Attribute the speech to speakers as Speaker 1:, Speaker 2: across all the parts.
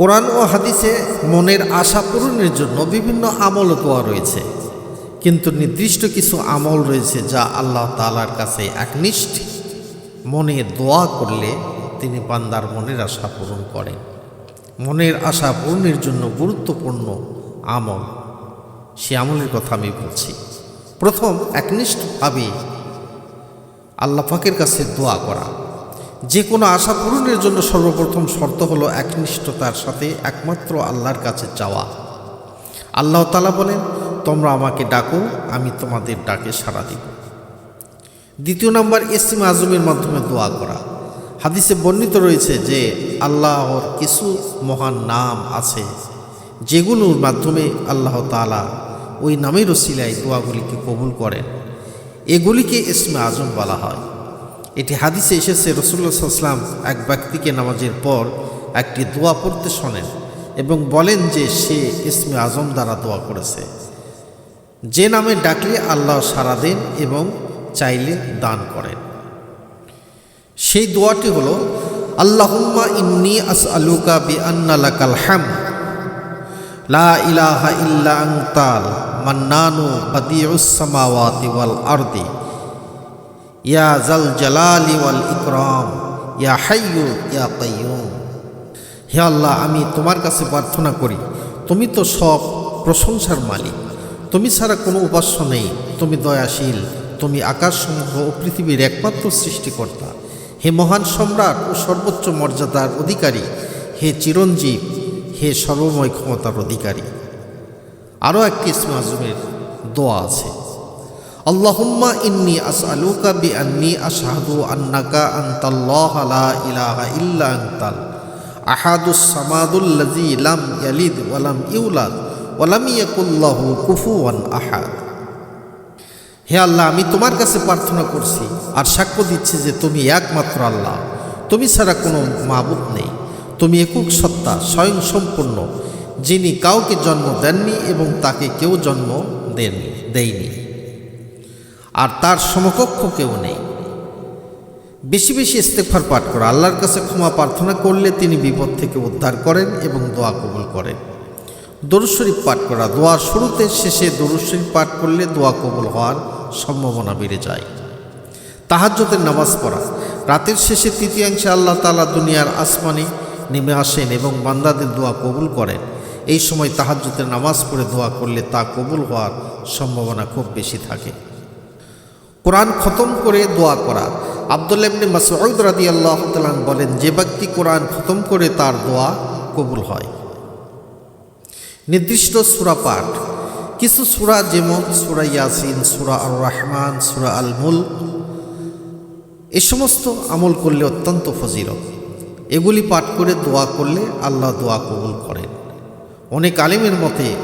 Speaker 1: কোরআন ও হাদিসে মনের আশা পূরণের জন্য বিভিন্ন আমল দোয়া রয়েছে। কিন্তু নির্দিষ্ট কিছু আমল রয়েছে যা আল্লাহ তালার কাছে একনিষ্ঠ। মনে দোয়া করলে তিনি বান্দার মনের আশা পূরণ করেন। মনের আশা পূরণের জন্য গুরুত্বপূর্ণ আমল। সে আমলের কথা আমি বলছি। প্রথম একনিষ্ঠভাবে আল্লাহ পাকের কাছে দোয়া করা। যে কোনো আশা পূরণের জন্য সর্বপ্রথম শর্ত হলো একনিষ্ঠতার সাথে একমাত্র আল্লাহর কাছে চাওয়া আল্লাহ তালা বলেন, তোমরা আমাকে ডাকো, আমি তোমাদের ডাকে সাড়া দিব। দ্বিতীয় নম্বর ইসিম আজমের মাধ্যমে দোয়া করা। হাদিসে বর্ণিত রয়েছে যে, আল্লাহর কিছু মহান নাম আছে, যেগুলোর মাধ্যমে আল্লাহ তালা ওই নামের ওসিলায় দোয়াগুলিকে কবুল করেন। এগুলিকে ইসমে আজম বলা হয়। এটি হাদিসে এসেছে রসুল্লা সাল্লাম এক ব্যক্তিকে নামাজের পর একটি দোয়া পড়তে শোনেন এবং বলেন যে সে ইসমে আজম দ্বারা দোয়া করেছে। যে নামে ডাকলে আল্লাহ সারা দেন এবং চাইলে দান করেন। সেই দোয়াটি হল, আল্লাহুম্মা ইন্নি আস আলুকা বি আন্নালাকাল হ্যাম লা ইলাহা ইল্লা আংতাল মান্নানু বাদিউস সামাওয়াতি ওয়াল আরদি। ইয়া জাল জালালি ওয়াল ইকরাম, ইয়া হাইয়ু, ইয়া কাইয়ুম। হে আল্লাহ, আমি তোমার কাছে প্রার্থনা করি, তুমি তো সব প্রশংসার মালিক। তুমি ছাড়া কোনো উপাস্য নেই। তুমি দয়াশীল, তুমি আকাশসমূহ ও পৃথিবীর একমাত্র সৃষ্টিকর্তা। হে মহান সম্রাট ও সর্বোচ্চ মর্যাদার অধিকারী। হে চিরঞ্জীব, হে সর্বময় ক্ষমতার অধিকারী। আরও একটি ইসমে দোয়া আছে। আল্লাহুম্মা ইন্নি আসআলুকা বি আন্নি আশহাদু আন্নাকা আনতাল্লাহ লা ইলাহা ইল্লা আনতাল আহাদুস সামাদুল্লাযী লাম ইয়ালিদ ওয়া লাম ইউলাদ ওয়া লাম ইয়াকুল্লাহু কুফুয়ান আহাদ হে আল্লাহ, আমি তোমার কাছে প্রার্থনা করছি আর সাক্ষ্য দিচ্ছি যে তুমি একমাত্র আল্লাহ। তুমি ছাড়া কোনো মাবুদ নেই। তুমি একক সত্তা, স্বয়ং সম্পূর্ণ, যিনি কাউকে জন্ম দেননি এবং তাকে কেউ জন্ম দেননি, দেয়নি। আর তার সমকক্ষ কেউ নেই। বেশি বেশি ইস্তেফার পাঠ করা আল্লাহর কাছে ক্ষমা প্রার্থনা করলে তিনি বিপদ থেকে উদ্ধার করেন এবং দোয়া কবুল করেন। দরুদ পাঠ করা দোয়ার শুরুতে শেষে দরুদ পাঠ করলে দোয়া কবুল হওয়ার সম্ভাবনা বেড়ে যায়। তাহাজ্যতের নামাজ পড়া, রাতের শেষে তৃতীয়াংশে আল্লাহ তালা দুনিয়ার আসমানে নেমে আসেন এবং বান্দাদের দোয়া কবুল করেন। এই সময় তাহাজ্যতের নামাজ পড়ে দোয়া করলে তা কবুল হওয়ার সম্ভাবনা খুব বেশি থাকে। কোরআন খতম করে দোয়া করা। আবদুল্লাহ ইবনে মাসউদ রাদিয়াল্লাহু তাআলা বলেন, যে ব্যক্তি কোরআন খতম করে তার দোয়া কবুল হয়। নির্দিষ্ট সূরা পাঠ। কিছু সূরা যেমন সূরা ইয়াসিন, সূরা আর রহমান সূরা আল মুলক এ সমস্ত আমল করলে অত্যন্ত ফজিলত। এগুলি পাঠ করে দোয়া করলে আল্লাহ দোয়া কবুল করেন। অনেক আলিমের মতে,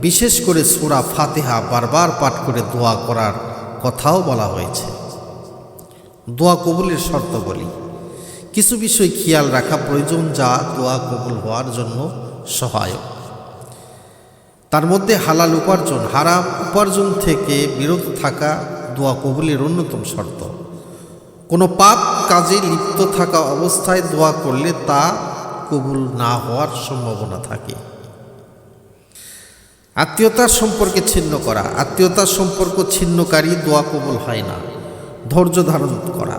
Speaker 1: বিশেষ করে সূরা ফাতেহা বারবার পাঠ করে দোয়া করার কথাও বলা হয়েছে। দোয়া কবুলের শর্ত বলি, কিছু বিষয় খেয়াল রাখা প্রয়োজন যা দোয়া কবুল হওয়ার জন্য সহায়ক। তার মধ্যে হালাল উপার্জন, হারাম উপার্জন থেকে বিরত থাকা দোয়া কবুলের অন্যতম শর্ত। কোনো পাপ কাজে লিপ্ত থাকা অবস্থায় দোয়া করলে তা কবুল না হওয়ার সম্ভাবনা থাকে। আত্মীয়তার সম্পর্কে ছিন্ন করা আত্মীয়তার সম্পর্ক ছিন্নকারী দোয়া কবুল হয় না। ধৈর্য ধারণ করা,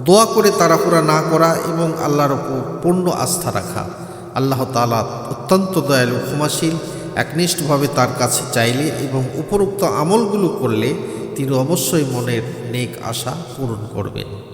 Speaker 1: দোয়া করে তাড়াহুড়া না করা এবং আল্লাহর ওপর পূর্ণ আস্থা রাখা। আল্লাহ তালা অত্যন্ত দয়ালু, ক্ষমাশীল, একনিষ্ঠভাবে তার কাছে চাইলে এবং উপরোক্ত আমলগুলো করলে তিনি অবশ্যই মনের নেক আশা পূরণ করবেন।